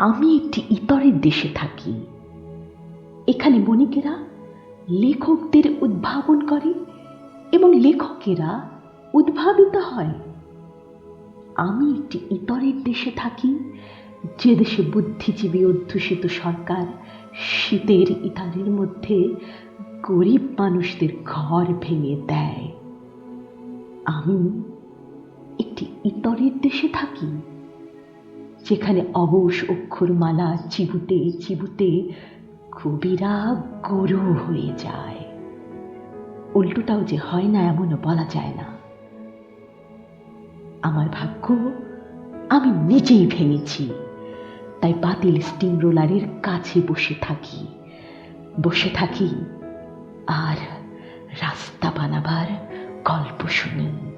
আমি একটি ইতরের দেশে থাকি। এখানে বণিকেরা লেখকদের উদ্ভাবন করে এবং লেখকেরা উদ্ভাবিত হয়। আমি একটি ইতরের দেশে থাকি, যে দেশে বুদ্ধিজীবী অধ্যুষিত সরকার শীতের ইতালির মধ্যে গরিব মানুষদের ঘর ভেঙে দেয়। আমি একটি ইতরের দেশে থাকি। যেখানে অবশ অক্ষরমালা চিবুতে চিবুতে কবিরা গরু হয়ে যায়। উল্টোটাও যে হয় না এমনও বলা যায় না। আমার ভাগ্য, আমি নিজেই ভেঙেছি। তাই বাতিল স্টিম রোলারের কাছে বসে থাকি। বসে থাকি আর রাস্তা বানাবার গল্প শুনি।